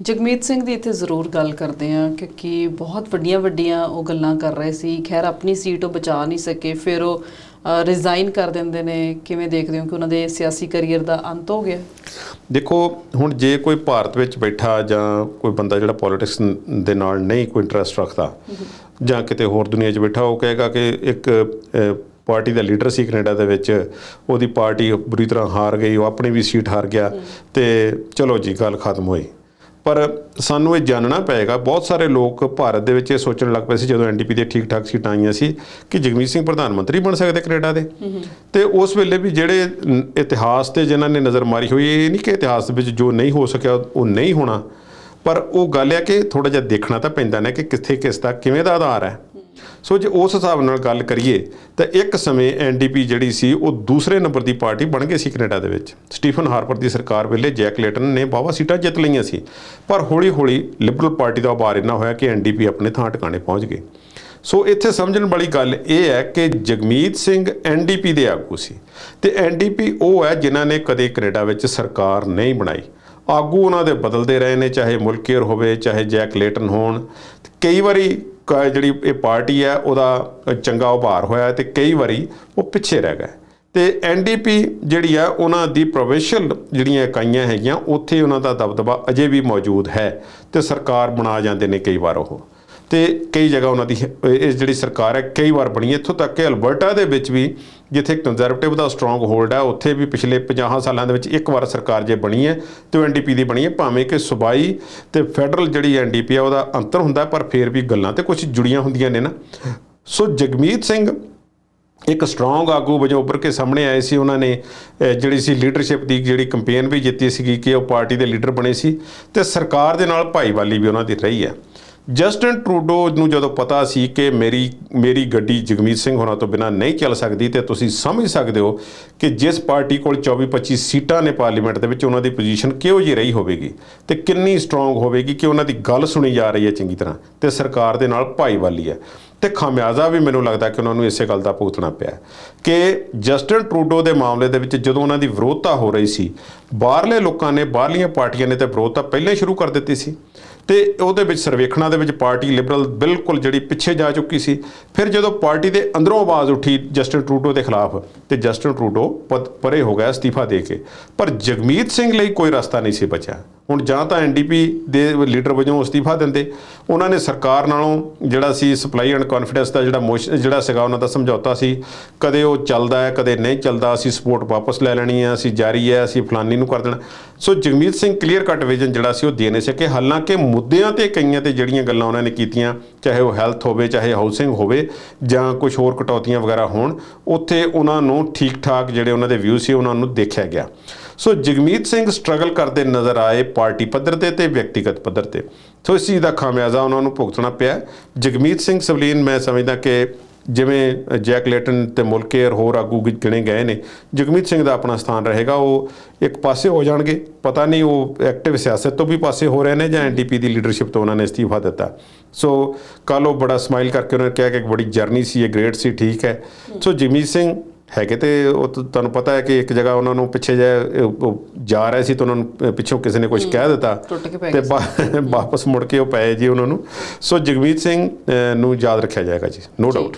ਜਗਮੀਤ ਸਿੰਘ ਦੀ ਇੱਥੇ ਜ਼ਰੂਰ ਗੱਲ ਕਰਦੇ ਆ ਕਿਉਂਕਿ ਬਹੁਤ ਵੱਡੀਆਂ ਵੱਡੀਆਂ ਉਹ ਗੱਲਾਂ ਕਰ ਰਹੇ ਸੀ। ਖੈਰ, ਆਪਣੀ ਸੀਟ ਉਹ ਬਚਾ ਨਹੀਂ ਸਕੇ, ਫਿਰ ਉਹ ਰਿਜ਼ਾਈਨ ਕਰ ਦਿੰਦੇ ਨੇ। ਕਿਵੇਂ ਦੇਖਦੇ ਹੋ ਕਿ ਉਹਨਾਂ ਦੇ ਸਿਆਸੀ ਕੈਰੀਅਰ ਦਾ ਅੰਤ ਹੋ ਗਿਆ? ਦੇਖੋ, ਹੁਣ ਜੇ ਕੋਈ ਭਾਰਤ ਵਿੱਚ ਬੈਠਾ ਜਾਂ ਕੋਈ ਬੰਦਾ ਜਿਹੜਾ ਪੋਲਿਟਿਕਸ ਦੇ ਨਾਲ ਨਹੀਂ ਕੋਈ ਇੰਟਰਸਟ ਰੱਖਦਾ ਜਾਂ ਕਿਤੇ ਹੋਰ ਦੁਨੀਆ 'ਚ ਬੈਠਾ, ਉਹ ਕਹੇਗਾ ਕਿ ਇੱਕ ਪਾਰਟੀ ਦਾ ਲੀਡਰ ਸੀ ਕੈਨੇਡਾ ਦੇ ਵਿੱਚ, ਉਹਦੀ ਪਾਰਟੀ ਬੁਰੀ ਤਰ੍ਹਾਂ ਹਾਰ ਗਈ, ਉਹ ਆਪਣੀ ਵੀ ਸੀਟ ਹਾਰ ਗਿਆ ਤੇ ਚਲੋ ਜੀ, ਗੱਲ ਖਤਮ ਹੋਈ। ਪਰ ਸਾਨੂੰ ਇਹ ਜਾਣਨਾ ਪਏਗਾ ਬਹੁਤ ਸਾਰੇ ਲੋਕ ਭਾਰਤ ਦੇ ਵਿੱਚ ਇਹ ਸੋਚਣ ਲੱਗ ਪਏ ਸੀ ਜਦੋਂ ਐਨਡੀਪੀ ਦੇ ਠੀਕ ਠਾਕ ਸੀਟਾਂ ਆਈਆਂ ਸੀ ਕਿ ਜਗਮੀਤ ਸਿੰਘ ਪ੍ਰਧਾਨ ਮੰਤਰੀ ਬਣ ਸਕਦੇ ਕੈਨੇਡਾ ਦੇ। ਤੇ ਉਸ ਵੇਲੇ ਵੀ ਜਿਹੜੇ ਇਤਿਹਾਸ ਤੇ ਜਿਨ੍ਹਾਂ ਨੇ ਨਜ਼ਰ ਮਾਰੀ ਹੋਈ ਇਹ ਨਹੀਂ ਕਿ ਇਤਿਹਾਸ ਦੇ ਵਿੱਚ ਜੋ ਨਹੀਂ ਹੋ ਸਕਿਆ ਉਹ ਨਹੀਂ ਹੋਣਾ। ਪਰ ਉਹ ਗੱਲ ਹੈ ਕਿ ਥੋੜਾ ਜਿਹਾ ਦੇਖਣਾ ਤਾਂ ਪੈਂਦਾ ਨਾ ਕਿ ਕਿੱਥੇ ਕਿਸ ਦਾ ਕਿਵੇਂ ਦਾ ਆਧਾਰ ਹੈ। ਸੋ ਜੇ ਉਸ ਹਿਸਾਬ ਨਾਲ ਗੱਲ ਕਰੀਏ, ਤਾਂ ਇੱਕ ਸਮੇਂ ਐਨਡੀਪੀ ਜਿਹੜੀ ਸੀ, ਉਹ ਦੂਸਰੇ ਨੰਬਰ ਦੀ ਪਾਰਟੀ ਬਣ ਗਈ ਸੀ ਕੈਨੇਡਾ ਦੇ ਵਿੱਚ। ਸਟੀਫਨ ਹਾਰਪਰ ਦੀ ਸਰਕਾਰ ਵੇਲੇ ਜੈਕ ਲੇਟਨ ਨੇ ਬਾਵਾ ਸੀਟਾਂ ਜਿੱਤ ਲਈਆਂ ਸੀ। ਪਰ ਹੌਲੀ-ਹੌਲੀ ਲਿਬਰਲ ਪਾਰਟੀ ਦਾ ਉਭਾਰ ਇੰਨਾ ਹੋਇਆ ਕਿ ਐਨਡੀਪੀ ਆਪਣੇ ਥਾਂ ਟਿਕਾਣੇ ਪਹੁੰਚ ਗਈ ਸੋ ਇੱਥੇ ਸਮਝਣ ਵਾਲੀ ਗੱਲ ਇਹ ਹੈ ਕਿ ਜਗਮੀਤ ਸਿੰਘ ਐਨਡੀਪੀ ਦੇ ਆਗੂ ਸੀ। ਤੇ ਐਨਡੀਪੀ ਉਹ ਹੈ ਜਿਨ੍ਹਾਂ ਨੇ ਕਦੇ ਕੈਨੇਡਾ ਵਿੱਚ ਸਰਕਾਰ ਨਹੀਂ ਬਣਾਈ। ਆਗੂ ਉਹਨਾਂ ਦੇ ਬਦਲਦੇ ਰਹੇ ਨੇ, ਚਾਹੇ ਮੁਲਕੀਰ ਹੋਵੇ, ਚਾਹੇ ਜੈਕ ਲੇਟਨ ਹੋਣ। ਕਈ ਵਾਰੀ ਜਿਹੜੀ ਇਹ ਪਾਰਟੀ ਹੈ, ਉਹਦਾ ਚੰਗਾ ਉਭਾਰ ਹੋਇਆ ਤੇ ਕਈ ਵਾਰੀ ਉਹ ਪਿੱਛੇ ਰਹਿ ਗਏ। ਤੇ ਐਨਡੀਪੀ ਜਿਹੜੀ ਆ ਉਹਨਾਂ ਦੀ ਪ੍ਰੋਵਿੰਸ਼ੀਅਲ ਜਿਹੜੀਆਂ ਇਕਾਈਆਂ ਹੈਗੀਆਂ, ਉੱਥੇ ਉਹਨਾਂ ਦਾ ਦਬਦਬਾ ਅਜੇ ਵੀ ਮੌਜੂਦ ਹੈ ਤੇ ਸਰਕਾਰ ਬਣਾ ਜਾਂਦੇ ਨੇ ਕਈ ਵਾਰ ਉਹ। ਤੇ ਕਈ ਜਗ੍ਹਾ ਉਹਨਾਂ ਦੀ ਇਹ ਜਿਹੜੀ ਸਰਕਾਰ ਹੈ, ਕਈ ਵਾਰ ਬਣੀ ਇੱਥੋਂ ਤੱਕ ਕਿ ਅਲਬਰਟਾ ਦੇ ਵਿੱਚ ਵੀ ਜਿੱਥੇ ਕੰਜ਼ਰਵੇਟਿਵ ਦਾ ਸਟਰੋਂਗ ਹੋਲਡ ਹੈ, ਉੱਥੇ ਵੀ ਪਿਛਲੇ 50 ਸਾਲਾਂ ਦੇ ਵਿੱਚ ਇੱਕ ਵਾਰ ਸਰਕਾਰ ਜੇ ਬਣੀ ਹੈ, ਤੇ ਉਹ ਐਨਡੀਪੀ ਦੀ ਬਣੀ ਹੈ, ਭਾਵੇਂ ਕਿ ਸੁਬਾਈ ਤੇ ਫੈਡਰਲ ਜਿਹੜੀ ਐਨਡੀਪੀ ਹੈ, ਉਹਦਾ ਅੰਤਰ ਹੁੰਦਾ ਪਰ ਫਿਰ ਵੀ ਗੱਲਾਂ ਤੇ ਕੁਝ ਜੁੜੀਆਂ ਹੁੰਦੀਆਂ ਨੇ ਨਾ। ਸੋ ਜਗਮੀਤ ਸਿੰਘ ਇੱਕ ਸਟਰੋਂਗ ਆਗੂ ਵਜੋਂ ਉੱਭਰ ਕੇ ਸਾਹਮਣੇ ਆਏ ਸੀ। ਉਹਨਾਂ ਨੇ ਜਿਹੜੀ ਸੀ ਲੀਡਰਸ਼ਿਪ ਦੀ ਜਿਹੜੀ ਕੰਪੇਨ ਵੀ ਜਿੱਤੀ ਸੀਗੀ ਕਿ ਉਹ ਪਾਰਟੀ ਦੇ ਲੀਡਰ ਬਣੇ ਸੀ ਤੇ ਸਰਕਾਰ ਦੇ ਨਾਲ ਭਾਈਵਾਲੀ ਵੀ ਉਹਨਾਂ ਦੀ ਰਹੀ ਹੈ। ਜਸਟਨ ਟਰੂਡੋ ਨੂੰ ਜਦੋਂ ਪਤਾ ਸੀ ਕਿ ਮੇਰੀ ਮੇਰੀ ਗੱਡੀ ਜਗਮੀਤ ਸਿੰਘ ਹੋਣਾ ਤੋਂ ਬਿਨਾ ਨਹੀਂ ਚੱਲ ਸਕਦੀ, ਤੇ ਤੁਸੀਂ ਸਮਝ ਸਕਦੇ ਹੋ ਕਿ ਜਿਸ ਪਾਰਟੀ ਕੋਲ 24-25 ਸੀਟਾਂ ਨੇ ਪਾਰਲੀਮੈਂਟ ਦੇ ਵਿੱਚ, ਉਹਨਾਂ ਦੀ ਪੋਜੀਸ਼ਨ ਕਿਹੋ ਜਿਹੀ ਰਹੀ ਹੋਵੇਗੀ ਤੇ ਕਿੰਨੀ ਸਟਰੋਂਗ ਹੋਵੇਗੀ ਕਿ ਉਹਨਾਂ ਦੀ ਗੱਲ ਸੁਣੀ ਜਾ ਰਹੀ ਹੈ ਚੰਗੀ ਤਰ੍ਹਾਂ, ਤੇ ਸਰਕਾਰ ਦੇ ਨਾਲ ਭਾਈਵਾਲੀ ਹੈ। ਤੇ ਖਾਮਿਆਜ਼ਾ ਵੀ ਮੈਨੂੰ ਲੱਗਦਾ ਕਿ ਉਹਨਾਂ ਨੂੰ ਇਸੇ ਗੱਲ ਦਾ ਭੁਗਤਣਾ ਪਿਆ ਕਿ ਜਸਟਨ ਟਰੂਡੋ ਦੇ ਮਾਮਲੇ ਦੇ ਵਿੱਚ ਜਦੋਂ ਉਹਨਾਂ ਦੀ ਵਿਰੋਧਤਾ ਹੋ ਰਹੀ ਸੀ, ਬਾਹਰਲੇ ਲੋਕਾਂ ਨੇ, ਬਾਹਰਲੀਆਂ ਪਾਰਟੀਆਂ ਨੇ ਤੇ ਵਿਰੋਧਤਾ ਪਹਿਲਾਂ ਹੀ ਸ਼ੁਰੂ ਕਰ ਦਿੱਤੀ ਸੀ। ਤੇ ਉਹਦੇ ਵਿੱਚ ਸਰਵੇਖਣਾਂ ਦੇ ਵਿੱਚ ਪਾਰਟੀ ਲਿਬਰਲ ਬਿਲਕੁਲ ਜਿਹੜੀ ਪਿੱਛੇ ਜਾ ਚੁੱਕੀ ਸੀ। ਫਿਰ ਜਦੋਂ ਪਾਰਟੀ ਦੇ ਅੰਦਰੋਂ ਆਵਾਜ਼ ਉੱਠੀ ਜਸਟਨ ਟਰੂਡੋ ਦੇ ਖਿਲਾਫ, ਤੇ ਜਸਟਨ ਟਰੂਡੋ ਪਦ- ਪਰੇ ਹੋ ਗਿਆ ਅਸਤੀਫਾ ਦੇ ਕੇ। ਪਰ ਜਗਮੀਤ ਸਿੰਘ ਲਈ ਕੋਈ ਰਸਤਾ ਨਹੀਂ ਸੀ ਬਚਿਆ। ਹੁਣ ਜਾਂ ਤਾਂ ਐਨਡੀਪੀ ਦੇ ਲੀਡਰ ਵਜੋਂ ਅਸਤੀਫਾ ਦਿੰਦੇ। ਉਹਨਾਂ ਨੇ ਸਰਕਾਰ ਨਾਲੋਂ ਜਿਹੜਾ ਸੀ ਸਪਲਾਈ ਐਂਡ ਕੌਨਫੀਡੈਂਸ ਦਾ ਜਿਹੜਾ ਮੋਸ਼ਨ ਜਿਹੜਾ ਸੀਗਾ ਉਹਨਾਂ ਦਾ ਸਮਝੌਤਾ ਸੀ। ਕਦੇ ਉਹ ਚੱਲਦਾ ਹੈ, ਕਦੇ ਨਹੀਂ ਚੱਲਦਾ, ਅਸੀਂ ਸਪੋਰਟ ਵਾਪਸ ਲੈ ਲੈਣੀ ਹੈ, ਅਸੀਂ ਜਾਰੀ ਹੈ, ਅਸੀਂ ਫਲਾਨੀ ਨੂੰ ਕਰ ਦੇਣਾ। So Jagmeet Singh clear cut vision ਜਿਹੜਾ ਸੀ ਉਹ ਦੇ ਨਹੀਂ ਸਕੇ। ਹਾਲਾਂਕਿ ਮੁੱਦਿਆਂ ਤੇ ਕਈਆਂ ਤੇ ਜਿਹੜੀਆਂ ਗੱਲਾਂ ਉਹਨਾਂ ਨੇ ਕੀਤੀਆਂ, ਚਾਹੇ ਉਹ ਹੈਲਥ ਹੋਵੇ, ਚਾਹੇ ਹਾਊਸਿੰਗ ਹੋਵੇ, ਜਾਂ ਕੁਝ ਹੋਰ ਕਟੌਤੀਆਂ ਵਗੈਰਾ ਹੋਣ, ਉੱਥੇ ਉਹਨਾਂ ਨੂੰ ਠੀਕ ਠਾਕ ਜਿਹੜੇ ਉਹਨਾਂ ਦੇ ਵਿਊ ਸੀ, ਉਹਨਾਂ ਨੂੰ ਦੇਖਿਆ ਗਿਆ। ਸੋ ਜਗਮੀਤ ਸਿੰਘ ਸਟਰਗਲ ਕਰਦੇ ਨਜ਼ਰ ਆਏ ਪਾਰਟੀ ਪੱਧਰ ਤੇ ਤੇ ਵਿਅਕਤੀਗਤ ਪੱਧਰ ਤੇ। ਸੋ ਇਸ ਚੀਜ਼ ਦਾ ਖਾਮਿਆਜ਼ਾ ਉਹਨਾਂ ਨੂੰ ਭੁਗਤਣਾ ਪਿਆ। ਜਗਮੀਤ ਸਿੰਘ ਸਵਲੀਨ, ਮੈਂ ਸਮਝਦਾ ਕਿ ਜਿਵੇਂ ਜੈਕ ਲੇਟਨ ਤੇ ਮੁਲਕੇਰ ਹੋਰ ਆਗੂ ਗਿ- ਗਿਣੇ ਗਏ ਨੇ, ਜਗਮੀਤ ਸਿੰਘ ਦਾ ਆਪਣਾ ਸਥਾਨ ਰਹੇਗਾ। ਉਹ ਇੱਕ ਪਾਸੇ ਹੋ ਜਾਣਗੇ। ਪਤਾ ਨਹੀਂ ਉਹ ਐਕਟਿਵ ਸਿਆਸਤ ਤੋਂ ਵੀ ਪਾਸੇ ਹੋ ਰਹੇ ਨੇ ਜਾਂ ਐਨਡੀਪੀ ਦੀ ਲੀਡਰਸ਼ਿਪ ਤੋਂ ਉਹਨਾਂ ਨੇ ਅਸਤੀਫਾ ਦਿੱਤਾ। ਸੋ ਕੱਲ ਉਹ ਬੜਾ ਸਮਾਈਲ ਕਰਕੇ ਉਹਨਾਂ ਨੇ ਕਿਹਾ ਕਿ ਇੱਕ ਬੜੀ ਜਰਨੀ ਸੀ, ਇਹ ਗ੍ਰੇਟ ਸੀ, ਠੀਕ ਹੈ। ਸੋ ਜਗਮੀਤ ਸਿੰਘ ਹੈਗੇ ਤੇ ਉਹ ਤੁਹਾਨੂੰ ਪਤਾ ਹੈ ਕਿ ਇੱਕ ਜਗ੍ਹਾ ਉਹਨਾਂ ਨੂੰ ਪਿੱਛੇ ਜੇ ਜਾ ਰਹੇ ਸੀ ਤਾਂ ਉਹਨਾਂ ਨੂੰ ਪਿੱਛੋਂ ਕਿਸੇ ਨੇ ਕੁਝ ਕਹਿ ਦਿੱਤਾ ਤੇ ਵਾਪਸ ਮੁੜ ਕੇ ਉਹ ਪਏ ਜੀ ਉਹਨਾਂ ਨੂੰ। ਸੋ ਜਗਮੀਤ ਸਿੰਘ ਨੂੰ ਯਾਦ ਰੱਖਿਆ ਜਾਏਗਾ ਜੀ ਨੋ ਡਾਊਟ